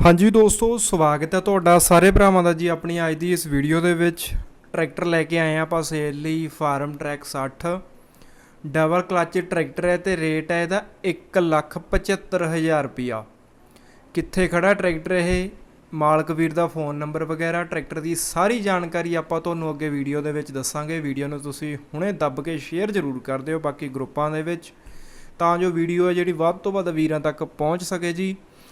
ਹਾਂਜੀ ਦੋਸਤੋ, ਸਵਾਗਤ ਹੈ ਤੁਹਾਡਾ ਸਾਰੇ ਭਰਾਵਾਂ ਦਾ ਜੀ ਆਪਣੀ ਅੱਜ ਦੀ ਇਸ ਵੀਡੀਓ ਦੇ ਵਿੱਚ। ਟਰੈਕਟਰ ਲੈ ਕੇ ਆਏ ਆ ਆਪਾਂ ਸੇਲ ਲਈ Farmtrac 60 double clutch tractor ਹੈ ਤੇ ਰੇਟ ਹੈ ਇਹਦਾ 175000 ਰੁਪਿਆ ਕਿੱਥੇ ਖੜਾ ਟਰੈਕਟਰ ਇਹ? ਮਾਲਕ ਵੀਰ ਦਾ ਫੋਨ ਨੰਬਰ ਵਗੈਰਾ, ਟਰੈਕਟਰ ਦੀ ਸਾਰੀ ਜਾਣਕਾਰੀ ਆਪਾਂ ਤੁਹਾਨੂੰ ਅੱਗੇ ਵੀਡੀਓ ਦੇ ਵਿੱਚ ਦੱਸਾਂਗੇ। ਵੀਡੀਓ ਨੂੰ ਤੁਸੀਂ ਹੁਣੇ ਦੱਬ ਕੇ ਸ਼ੇਅਰ ਜ਼ਰੂਰ ਕਰ ਦਿਓ ਬਾਕੀ ਗਰੁੱਪਾਂ ਦੇ ਵਿੱਚ, ਤਾਂ ਜੋ ਵੀਡੀਓ ਹੈ ਜਿਹੜੀ ਵੱਧ ਤੋਂ ਵੱਧ ਵੀਰਾਂ ਤੱਕ ਪਹੁੰਚ ਸਕੇ ਜੀ।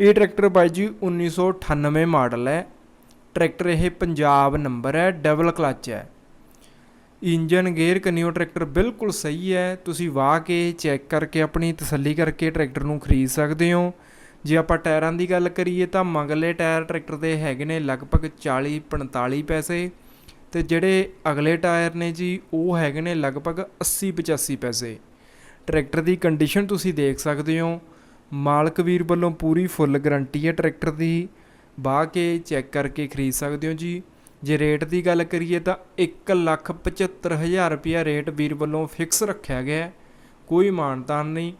ਇਹ ਟਰੈਕਟਰ ਬਾਈ ਜੀ 1998 ਮਾਡਲ ਹੈ। ਟਰੈਕਟਰ ਇਹ ਪੰਜਾਬ ਨੰਬਰ ਹੈ, ਡਬਲ ਕਲਚ ਹੈ। ਇੰਜਨ ਗੇਅਰ ਕਨਿਓ ਟਰੈਕਟਰ ਬਿਲਕੁਲ ਸਹੀ ਹੈ। ਤੁਸੀਂ ਵਾਹ ਕੇ ਚੈੱਕ ਕਰਕੇ ਆਪਣੀ ਤਸੱਲੀ ਕਰਕੇ ਟਰੈਕਟਰ ਨੂੰ ਖਰੀਦ ਸਕਦੇ ਹੋ। ਜੇ ਆਪਾਂ ਟਾਇਰਾਂ ਦੀ ਗੱਲ ਕਰੀਏ ਤਾਂ ਮਗਲੇ ਟਾਇਰ ਟਰੈਕਟਰ ਦੇ ਹੈਗੇ ਨੇ ਲਗਭਗ 40 45 ਪੈਸੇ ਤੇ ਜਿਹੜੇ ਅਗਲੇ ਟਾਇਰ ਨੇ ਜੀ ਉਹ ਹੈਗੇ ਨੇ ਲਗਭਗ 80 85 ਪੈਸੇ। ਟਰੈਕਟਰ ਦੀ ਕੰਡੀਸ਼ਨ ਤੁਸੀਂ ਦੇਖ ਸਕਦੇ ਹੋ। ਮਾਲਕ ਵੀਰ ਵੱਲੋਂ ਪੂਰੀ ਫੁੱਲ ਗਾਰੰਟੀ ਹੈ ਟਰੈਕਟਰ ਦੀ। ਬਾਹ ਕੇ ਚੈੱਕ ਕਰਕੇ ਖਰੀਦ ਸਕਦੇ ਹੋ ਜੀ। ਜੇ ਰੇਟ ਦੀ ਗੱਲ ਕਰੀਏ ਤਾਂ 175000 ਰੁਪਿਆ ਰੇਟ ਵੀਰ ਵੱਲੋਂ ਫਿਕਸ ਰੱਖਿਆ ਗਿਆ ਕੋਈ ਮਾਨਤਾਨ ਨਹੀਂ।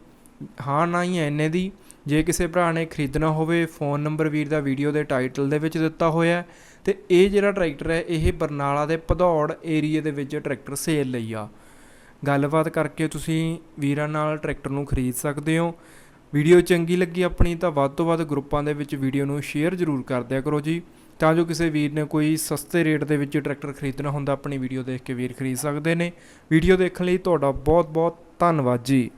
ਹਾਂ, ਨਾ ਹੀ ਹੈ ਇੰਨੇ ਦੀ। ਜੇ ਕਿਸੇ ਭਰਾ ਨੇ ਖਰੀਦਣਾ ਹੋਵੇ, ਫੋਨ ਨੰਬਰ ਵੀਰ ਦਾ ਵੀਡੀਓ ਦੇ ਟਾਈਟਲ ਦੇ ਵਿੱਚ ਦਿੱਤਾ ਹੋਇਆ ਹੈ ਤੇ ਇਹ ਜਿਹੜਾ ਟਰੈਕਟਰ ਹੈ, ਇਹ ਬਰਨਾਲਾ ਦੇ ਭਦੌੜ ਏਰੀਏ ਦੇ ਵਿੱਚ ਟਰੈਕਟਰ ਸੇਲ ਲਈ ਆ। ਗੱਲਬਾਤ ਕਰਕੇ ਤੁਸੀਂ ਵੀਰਾਂ ਨਾਲ ਟਰੈਕਟਰ ਨੂੰ ਖਰੀਦ ਸਕਦੇ ਹੋ। ਵੀਡੀਓ ਚੰਗੀ ਲੱਗੀ ਆਪਣੀ ਤਾਂ ਵੱਧ ਤੋਂ ਵੱਧ ਗਰੁੱਪਾਂ ਦੇ ਵਿੱਚ ਵੀਡੀਓ ਨੂੰ ਸ਼ੇਅਰ ਜ਼ਰੂਰ ਕਰ ਦਿਆ ਕਰੋ ਜੀ, ਤਾਂ ਜੋ ਕਿਸੇ ਵੀਰ ਨੇ ਕੋਈ ਸਸਤੇ ਰੇਟ ਦੇ ਵਿੱਚ ਟਰੈਕਟਰ ਖਰੀਦਣਾ ਹੁੰਦਾ, ਆਪਣੀ ਵੀਡੀਓ ਦੇਖ ਕੇ ਵੀਰ ਖਰੀਦ ਸਕਦੇ ਨੇ। ਵੀਡੀਓ ਦੇਖਣ ਲਈ ਤੁਹਾਡਾ ਬਹੁਤ ਬਹੁਤ ਧੰਨਵਾਦ ਜੀ।